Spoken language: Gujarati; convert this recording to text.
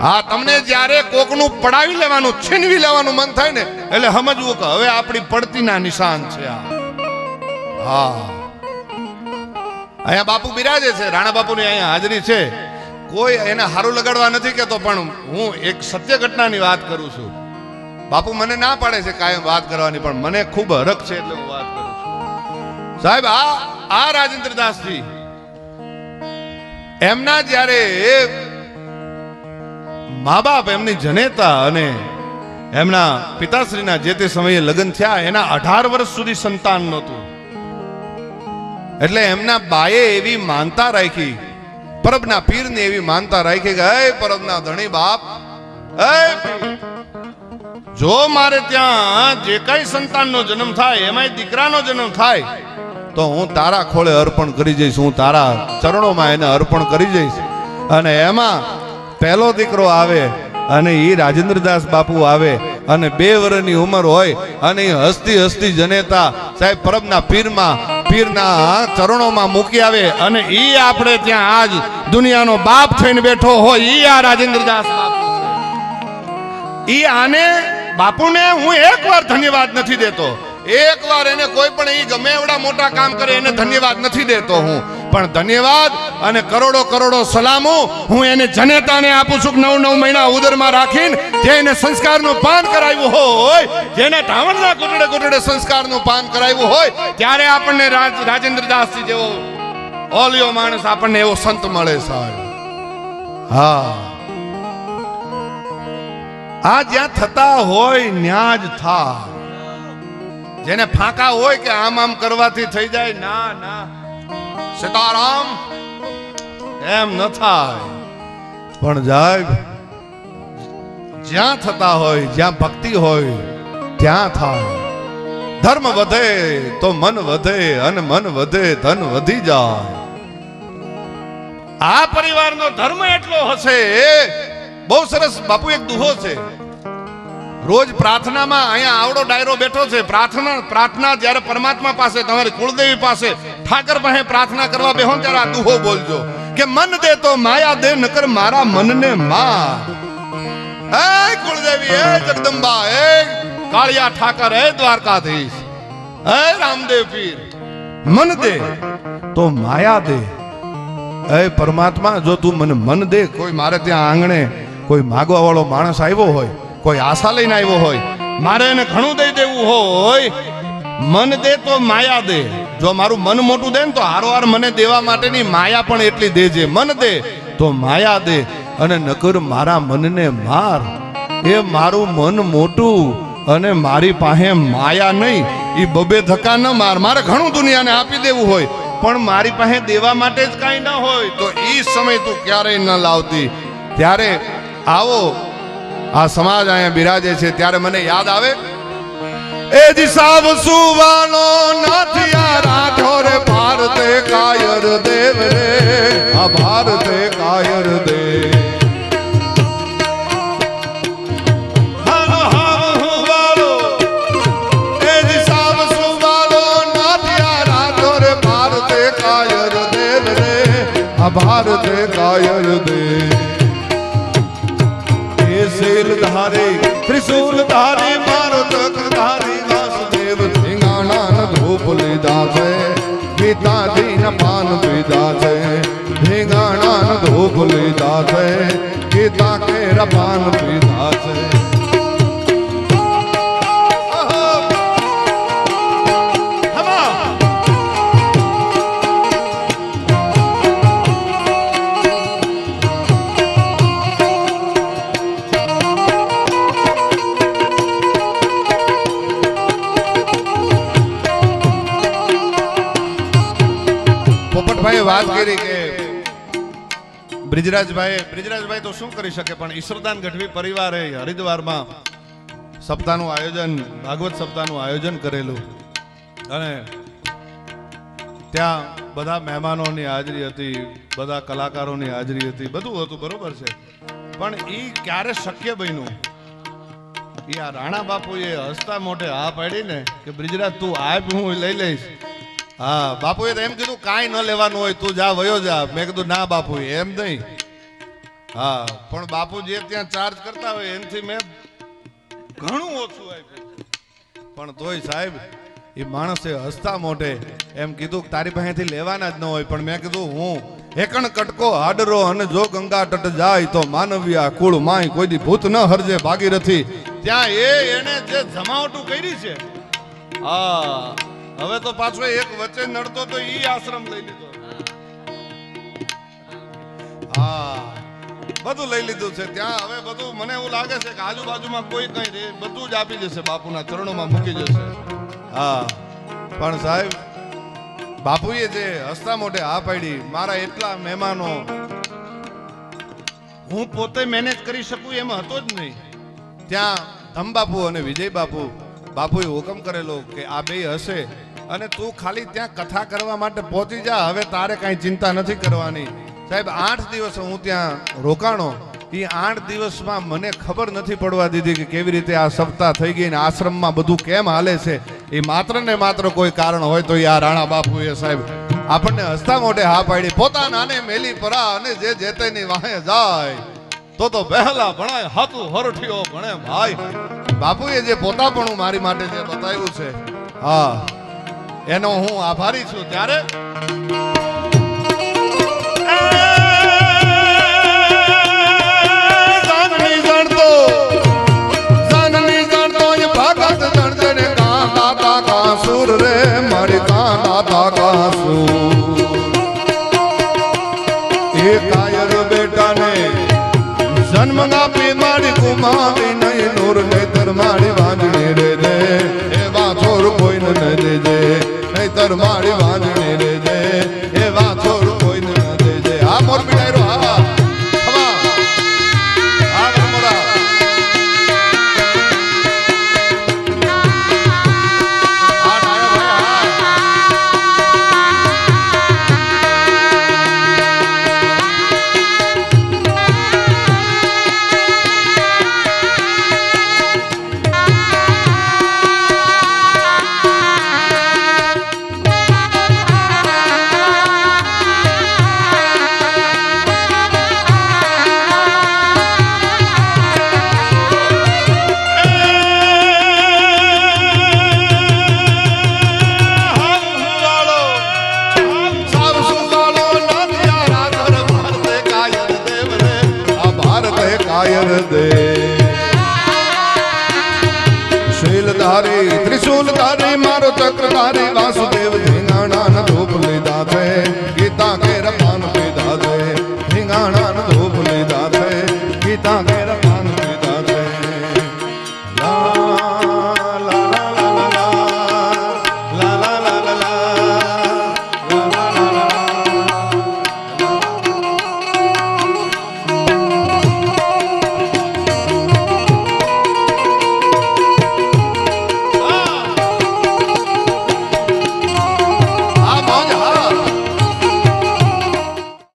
હા, તમને જ્યારે કોકનું પડાવી લેવાનું, છીનવી લેવાનું મન થાય ને, એટલે સમજવું કે હવે આપણી પડતીના નિશાન છે આ. હા. અહીંયા બાપુ બિરાજે છે, રાણા બાપુની અહીંયા હાજરી છે. કોઈ એને હારું લગાડવા નથી કેતો પણ હું એક સત્ય ઘટનાની વાત કરું છું. બાપુ મને ના પાડે છે કાયમ વાત કરવાની, પણ મને ખૂબ હરખ છે એટલે હું વાત કરું છું. સાહેબ, આ આ રાજેન્દ્ર દાસજી એમના જ્યારે મા બાપ એમની જનેતા અને એમના પિતાશ્રીના જે તે સમયે લગ્ન થયા, એના અઢાર વર્ષ સુધી સંતાન નહોતું. એટલે એમના બાએ એવી માનતા રાખી, પરબના પીરને એવી માનતા રાખી કે અય પરબના ધણી બાપ જો મારે ત્યાં જે કઈ સંતાનનો જન્મ થાય, એમાંય દીકરાનો જન્મ થાય, તો હું તારા ખોળે અર્પણ કરી જઈશ, હું તારા ચરણોમાં એને અર્પણ કરી જઈશ. અને એમાં પહેલો દીકરો આવે અને એ રાજેન્દ્રદાસ બાપુ આવે અને બે વર્ષની ઉંમર હોય અને એ હસતી હસતી જનેતા સાહેબ પરબના પીરમાં, પીરના ચરણોમાં મૂકી આવે અને એ આપણે ત્યાં આજ દુનિયાનો બાપ થઈને બેઠો હોય એ આ રાજેન્દ્રદાસ ઈ આને, બાપુને હું એકવાર ધન્યવાદ નથી દેતો. એકવાર એને કોઈ પણ ઈ ગમે એવડા મોટા કામ કરે, એને ધન્યવાદ નથી દેતો હું. પણ ધન્યવાદ અને કરોડો કરોડો સલામો હું એને જનેતાને આપું છું નવ નવ મહિના ઉદરમાં રાખીને જે એને સંસ્કારનું પાન કરાવ્યું હોય, જેને ઢાવણના કુટડે કુટડે સંસ્કારનું પાન કરાવ્યું હોય, ત્યારે આપણને રાજેન્દ્ર રાજેન્દ્રદાસજી જેવો ઓલિયો માણસ આપણને એવો સંત મળે સાહેબ. હા. આ જ્યાં થતા હોય ન્યા જ થા જેને ફાંકા હોય કે આમ આમ કરવાથી થઈ જાય, ના ના. સીતારામ એમ ન થાય. પણ સાહેબ જ્યાં થતા હોય જ્યાં ભક્તિ હોય ત્યાં થાય. ધર્મ વધે તો મન વધે અને મન વધે ધન વધી જાય. આ પરિવારનો ધર્મ એટલો હશે બહુ સરસ બાપુ એક દુહો છે. રોજ પ્રાર્થનામાં અહીંયા આવડો ડાયરો બેઠો છે. પ્રાર્થના પ્રાર્થના જ્યારે પરમાત્મા પાસે, તમારી કુળદેવી પાસે ઠાકર પાસે પ્રાર્થના કરવા બેહો ત્યારે આ દુહો બોલજો. કે મન દે તો માયા દે, નકર મારા મનને માં હે કુળદેવી, હે જગદંબા, હે કાળિયા ઠાકર, હે દ્વારકાધીશ, હે રામદેવ પીર. મન દે તો માયા દે. હે પરમાત્મા, જો તું મને મન દે, કોઈ મારે ત્યાં આંગણે કોઈ માગવા વાળો માણસ આવ્યો હોય કોઈ આશા લઈને આવ્યો હોય, મારે એને ઘણું દઈ દેવું હોય. મન દે તો માયા દે. જો મારું મન મોટું દે ને તો હારોહાર મને દેવા માટેની માયા પણ એટલી દેજે. મન દે તો માયા દે. અને નકર મારા મનને માર. એ મારું મન મોટું અને મારી પાસે માયા નહીં. એ બબે ધક્કા ન માર. મારે ઘણું દુનિયાને આપી દેવું હોય. પણ મારી પાસે દેવા માટે જ કાંઈ ન હોય. તો એ સમય તું ક્યારેય ન લાવતી. ત્યારે આવો આ સમાજ અહીંયા બિરાજે છે, ત્યારે મને યાદ આવે. એ દિશા સુવાનો નાથિયા રાઠો રે, ભારતે કાયર દેવ. રે આ ભારતે કાયર દેવ. ભારતે કાયર દેવ. ધારે ત્રિશુલ ધારે મારો ચક્ર ધારી વાસુદેવ ધીંગાણા ધૂપ લીધા છે ગીતાજી ન પાન પીધા છે ધીંગાણા ધૂપ લીધા છે ગીતા કે રપાન પીધા વાત કે બ્રિજરાજભાઈ બ્રિજરાજભાઈ તો શું કરી શકે? પણ ઈશ્વરદાન ગઢવી પરિવારે હરિદ્વારમાં સપ્તાહનું આયોજન, ભાગવત સપ્તાહનું આયોજન કરેલું. અને ત્યાં બધા મહેમાનોની હાજરી હતી, બધા કલાકારોની હાજરી હતી, બધું હતું, બરોબર છે. પણ એ ક્યારે શક્ય બન્યું? એ આ રાણા બાપુએ હસતા મોઢે હા પાડી ને કે, બ્રિજરાજ, તું આપ હું લઈ લઈશ. હા, બાપુએ તો એમ કીધું, કાંઈ ન લેવાનું હોય, તું જા, વયો જા. મેં કીધું, ના, બાપુ, એમ નહીં. હા, પણ બાપુ જે ત્યાં ચાર્જ કરતા હોય એમથી મેં ઘણું ઓછું આપ્યું. પણ તોય સાહેબ, એ માણસે હસતા મોઢે એમ કીધું કે તારી પાસેથી લેવાના જ ન હોય, પણ મેં કીધું, હું એકણ કટકો હાડરો અને જો ગંગા તટ જાય તો માનવ્યા કુળ માય કોઈ દી ભૂત ન હરજે, ભાગીરથી. ત્યાં એ એને જે જમાવટું કરી છે. હા. હવે તો પાછો એક વચ્ચે નડતો તો ઈ આશ્રમ લઈ લીધો. હા, બધું લઈ લીધું છે. ત્યાં હવે બધું મને એવું લાગે છે કે આજુબાજુમાં કોઈ કઈ રે બધું જ આપી જશે બાપુના ચરણોમાં મૂકી જશે હા, પણ સાહેબ, બાપુએ જે હસતા મોઢે હા પાડી, મારા એટલા મહેમાનો હું પોતે મેનેજ કરી શકું એમ હતો જ નહીં. ત્યાં ધમબાપુ અને વિજય બાપુ બાપુએ હુકમ કરેલો કે આ બે હશે અને તું ખાલી ત્યાં કથા કરવા માટે પહોંચી જા. હવે તારે કાંઈ ચિંતા નથી કરવાની. સાહેબ, આઠ દિવસ હું ત્યાં રોકાણો. એ આઠ દિવસમાં મને ખબર નથી પડવા દીધી કે કેવી રીતે આ સપ્તાહ થઈ ગઈ ને આશ્રમમાં બધું કેમ હાલે છે. એ માત્ર ને માત્ર કોઈ કારણ હોય તો એ આ રાણા બાપુએ સાહેબ આપણને હસતા મોઢે હા પાડી પોતાનાને મેલી પરા અને જે જેતેની વાહે જાય. તો તો પહેલા ભણાય, હાથું હરઠિયો ભણે ભાઈ. બાપુએ જે પોતાપણું મારી માટે જે બતાવ્યું છે, હા. એનો હું આભારી છું ત્યારે. સુર રે મારી કાંતા નહીતર મારી વાંજણી કાયર દે શીલધારી ત્રિશૂલધારી મારો ચક્રધારી વાસુદેવ ધીંગાણા ધૂપ લીધા